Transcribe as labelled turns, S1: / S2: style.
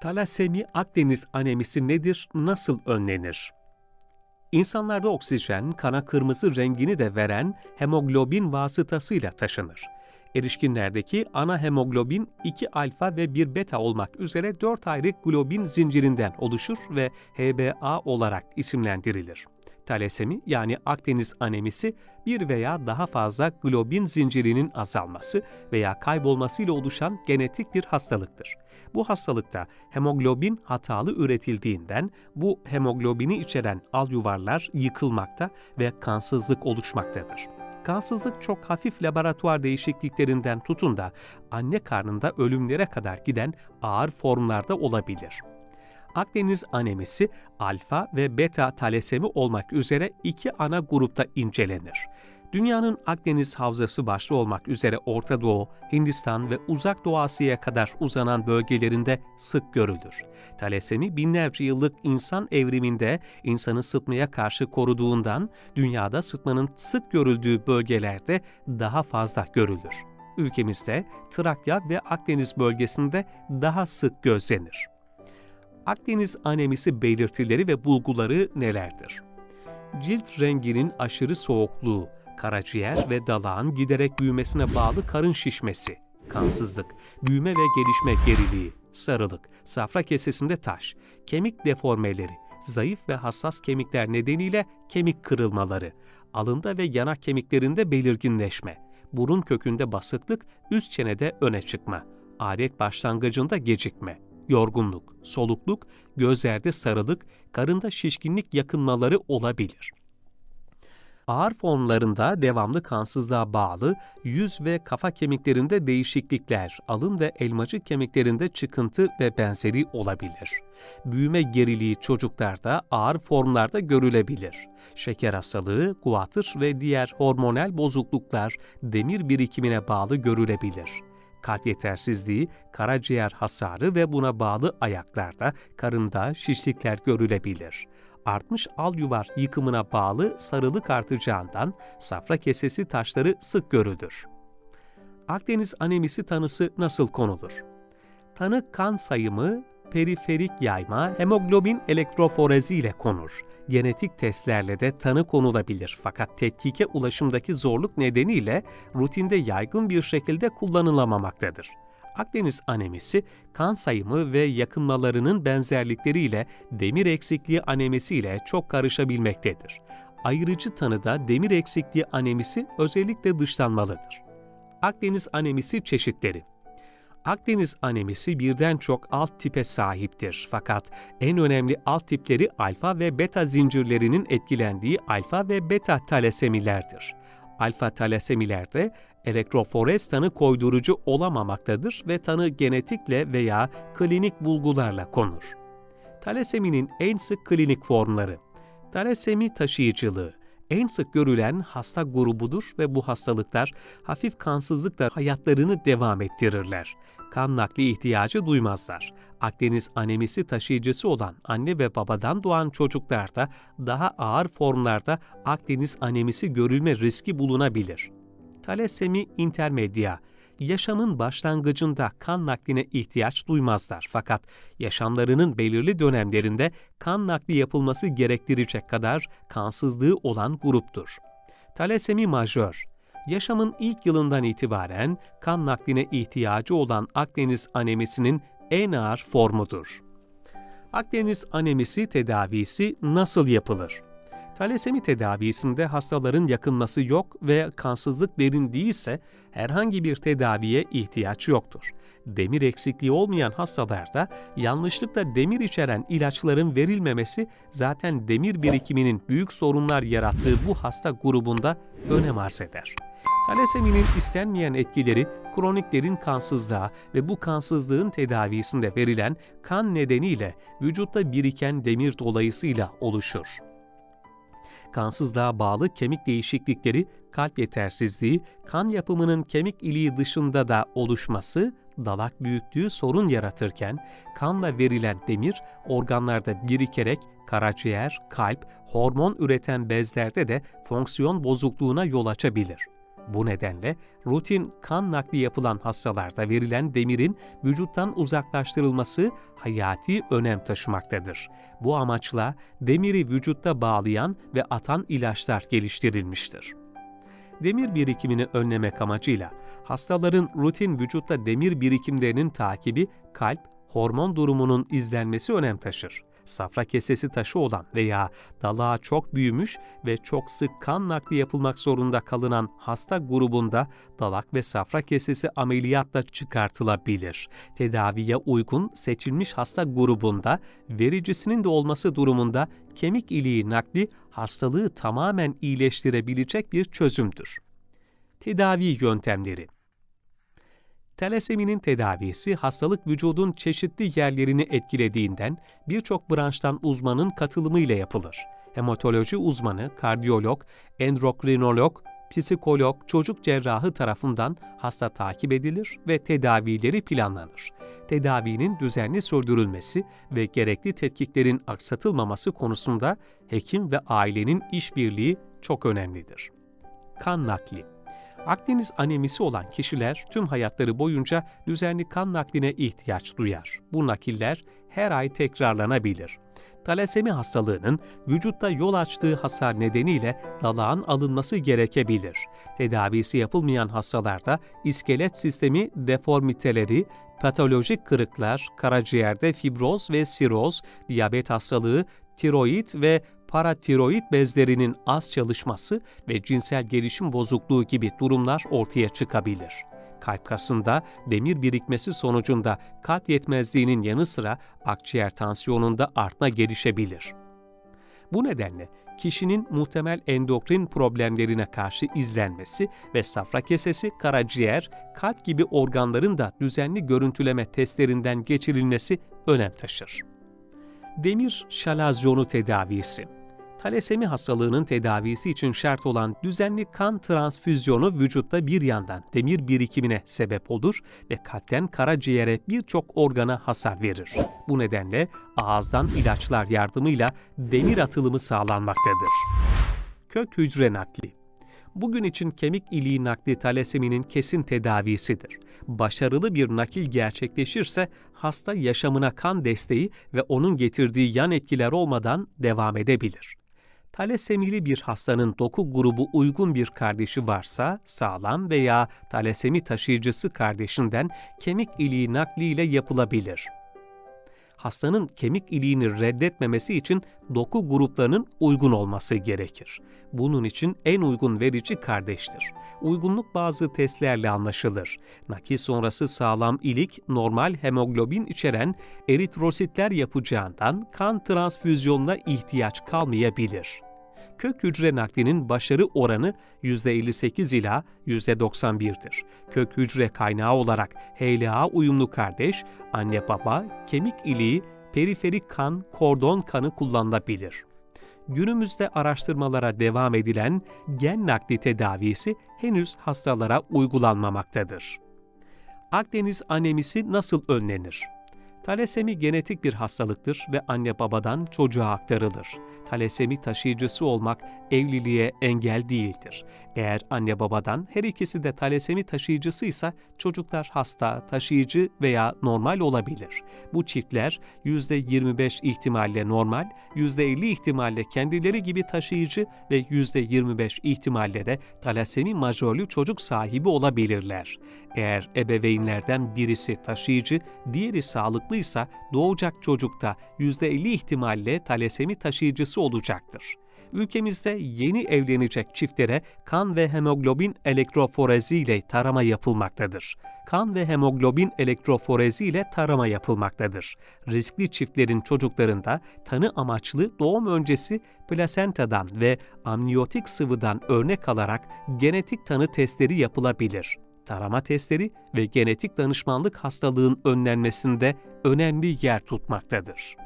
S1: Talasemi Akdeniz anemisi nedir, nasıl önlenir? İnsanlarda oksijen, kana kırmızı rengini de veren hemoglobin vasıtasıyla taşınır. Erişkinlerdeki ana hemoglobin 2 alfa ve 1 beta olmak üzere 4 ayrı globin zincirinden oluşur ve HbA olarak isimlendirilir. Talasemi yani Akdeniz anemisi bir veya daha fazla globin zincirinin azalması veya kaybolmasıyla oluşan genetik bir hastalıktır. Bu hastalıkta hemoglobin hatalı üretildiğinden bu hemoglobini içeren al yuvarlar yıkılmakta ve kansızlık oluşmaktadır. Kansızlık çok hafif laboratuvar değişikliklerinden tutun da anne karnında ölümlere kadar giden ağır formlarda olabilir. Akdeniz anemisi alfa ve beta talasemi olmak üzere iki ana grupta incelenir. Dünyanın Akdeniz Havzası başta olmak üzere Orta Doğu, Hindistan ve Uzak Doğu Asya'ya kadar uzanan bölgelerinde sık görülür. Talasemi binlerce yıllık insan evriminde insanı sıtmaya karşı koruduğundan dünyada sıtmanın sık görüldüğü bölgelerde daha fazla görülür. Ülkemizde Trakya ve Akdeniz bölgesinde daha sık gözlenir. Akdeniz anemisi belirtileri ve bulguları nelerdir? Cilt renginin aşırı soğukluğu, karaciğer ve dalağın giderek büyümesine bağlı karın şişmesi, kansızlık, büyüme ve gelişme geriliği, sarılık, safra kesesinde taş, kemik deformeleri, zayıf ve hassas kemikler nedeniyle kemik kırılmaları, alında ve yanak kemiklerinde belirginleşme, burun kökünde basıklık, üst çenede öne çıkma, adet başlangıcında gecikme, yorgunluk, solukluk, gözlerde sarılık, karında şişkinlik yakınmaları olabilir. Ağır formlarında devamlı kansızlığa bağlı yüz ve kafa kemiklerinde değişiklikler, alın ve elmacık kemiklerinde çıkıntı ve benzeri olabilir. Büyüme geriliği çocuklarda ağır formlarda görülebilir. Şeker hastalığı, guatr ve diğer hormonal bozukluklar demir birikimine bağlı görülebilir kalp yetersizliği, karaciğer hasarı ve buna bağlı ayaklarda, karında şişlikler görülebilir. Artmış al yuvar yıkımına bağlı sarılık artacağından safra kesesi taşları sık görülür. Akdeniz anemisi tanısı nasıl konulur? Tanı kan sayımı, periferik yayma, hemoglobin elektroforezi ile konur. Genetik testlerle de tanı konulabilir fakat tetkike ulaşımdaki zorluk nedeniyle rutinde yaygın bir şekilde kullanılamamaktadır. Akdeniz anemisi, kan sayımı ve yakınmalarının benzerlikleriyle demir eksikliği anemisi ile çok karışabilmektedir. Ayrıcı tanıda demir eksikliği anemisi özellikle dışlanmalıdır. Akdeniz anemisi çeşitleri Akdeniz anemisi birden çok alt tipe sahiptir. Fakat en önemli alt tipleri alfa ve beta zincirlerinin etkilendiği alfa ve beta talasemilerdir. Alfa talasemilerde elektroforez tanı koydurucu olamamaktadır ve tanı genetikle veya klinik bulgularla konur. Talaseminin en sık klinik formları Talasemi taşıyıcılığı en sık görülen hasta grubudur ve bu hastalıklar hafif kansızlıkla hayatlarını devam ettirirler. Kan nakli ihtiyacı duymazlar. Akdeniz anemisi taşıyıcısı olan anne ve babadan doğan çocuklarda daha ağır formlarda Akdeniz anemisi görülme riski bulunabilir. Talasemi intermedia yaşamın başlangıcında kan nakline ihtiyaç duymazlar fakat yaşamlarının belirli dönemlerinde kan nakli yapılması gerektirecek kadar kansızlığı olan gruptur. Talasemi majör yaşamın ilk yılından itibaren kan nakline ihtiyacı olan Akdeniz anemisinin en ağır formudur. Akdeniz anemisi tedavisi nasıl yapılır? Talasemi tedavisinde hastaların yakınması yok ve kansızlık derin değilse herhangi bir tedaviye ihtiyaç yoktur. Demir eksikliği olmayan hastalarda yanlışlıkla demir içeren ilaçların verilmemesi zaten demir birikiminin büyük sorunlar yarattığı bu hasta grubunda önem arz eder. Talaseminin istenmeyen etkileri kronik derin kansızlığa ve bu kansızlığın tedavisinde verilen kan nedeniyle vücutta biriken demir dolayısıyla oluşur kansızlığa bağlı kemik değişiklikleri, kalp yetersizliği, kan yapımının kemik iliği dışında da oluşması, dalak büyüklüğü sorun yaratırken kanla verilen demir organlarda birikerek karaciğer, kalp, hormon üreten bezlerde de fonksiyon bozukluğuna yol açabilir. Bu nedenle rutin kan nakli yapılan hastalarda verilen demirin vücuttan uzaklaştırılması hayati önem taşımaktadır. Bu amaçla demiri vücutta bağlayan ve atan ilaçlar geliştirilmiştir. Demir birikimini önlemek amacıyla hastaların rutin vücutta demir birikimlerinin takibi kalp, hormon durumunun izlenmesi önem taşır safra kesesi taşı olan veya dalağı çok büyümüş ve çok sık kan nakli yapılmak zorunda kalınan hasta grubunda dalak ve safra kesesi ameliyatla çıkartılabilir. Tedaviye uygun seçilmiş hasta grubunda vericisinin de olması durumunda kemik iliği nakli hastalığı tamamen iyileştirebilecek bir çözümdür. Tedavi yöntemleri Talaseminin tedavisi hastalık vücudun çeşitli yerlerini etkilediğinden birçok branştan uzmanın katılımıyla yapılır. Hematoloji uzmanı, kardiyolog, endokrinolog, psikolog, çocuk cerrahı tarafından hasta takip edilir ve tedavileri planlanır. Tedavinin düzenli sürdürülmesi ve gerekli tetkiklerin aksatılmaması konusunda hekim ve ailenin işbirliği çok önemlidir. Kan nakli Akdeniz anemisi olan kişiler tüm hayatları boyunca düzenli kan nakline ihtiyaç duyar. Bu nakiller her ay tekrarlanabilir. Talasemi hastalığının vücutta yol açtığı hasar nedeniyle dalağın alınması gerekebilir. Tedavisi yapılmayan hastalarda iskelet sistemi deformiteleri, patolojik kırıklar, karaciğerde fibroz ve siroz, diyabet hastalığı, tiroid ve paratiroid bezlerinin az çalışması ve cinsel gelişim bozukluğu gibi durumlar ortaya çıkabilir. Kalp kasında demir birikmesi sonucunda kalp yetmezliğinin yanı sıra akciğer tansiyonunda artma gelişebilir. Bu nedenle kişinin muhtemel endokrin problemlerine karşı izlenmesi ve safra kesesi, karaciğer, kalp gibi organların da düzenli görüntüleme testlerinden geçirilmesi önem taşır. Demir şalazyonu tedavisi Talasemi hastalığının tedavisi için şart olan düzenli kan transfüzyonu vücutta bir yandan demir birikimine sebep olur ve kalpten karaciğere birçok organa hasar verir. Bu nedenle ağızdan ilaçlar yardımıyla demir atılımı sağlanmaktadır. Kök hücre nakli Bugün için kemik iliği nakli talaseminin kesin tedavisidir. Başarılı bir nakil gerçekleşirse hasta yaşamına kan desteği ve onun getirdiği yan etkiler olmadan devam edebilir. Talasemili bir hastanın doku grubu uygun bir kardeşi varsa sağlam veya talasemi taşıyıcısı kardeşinden kemik iliği nakliyle yapılabilir hastanın kemik iliğini reddetmemesi için doku gruplarının uygun olması gerekir. Bunun için en uygun verici kardeştir. Uygunluk bazı testlerle anlaşılır. Nakil sonrası sağlam ilik normal hemoglobin içeren eritrositler yapacağından kan transfüzyonuna ihtiyaç kalmayabilir kök hücre naklinin başarı oranı %58 ila %91'dir. Kök hücre kaynağı olarak HLA uyumlu kardeş, anne baba, kemik iliği, periferik kan, kordon kanı kullanılabilir. Günümüzde araştırmalara devam edilen gen nakli tedavisi henüz hastalara uygulanmamaktadır. Akdeniz anemisi nasıl önlenir? Talasemi genetik bir hastalıktır ve anne babadan çocuğa aktarılır. Talasemi taşıyıcısı olmak evliliğe engel değildir. Eğer anne babadan her ikisi de talasemi taşıyıcısıysa çocuklar hasta, taşıyıcı veya normal olabilir. Bu çiftler %25 ihtimalle normal, %50 ihtimalle kendileri gibi taşıyıcı ve %25 ihtimalle de talasemi majörlü çocuk sahibi olabilirler. Eğer ebeveynlerden birisi taşıyıcı, diğeri sağlıklıysa doğacak çocukta %50 ihtimalle talasemi taşıyıcısı olacaktır ülkemizde yeni evlenecek çiftlere kan ve hemoglobin elektroforezi ile tarama yapılmaktadır. Kan ve hemoglobin elektroforezi ile tarama yapılmaktadır. Riskli çiftlerin çocuklarında tanı amaçlı doğum öncesi plasentadan ve amniyotik sıvıdan örnek alarak genetik tanı testleri yapılabilir tarama testleri ve genetik danışmanlık hastalığın önlenmesinde önemli yer tutmaktadır.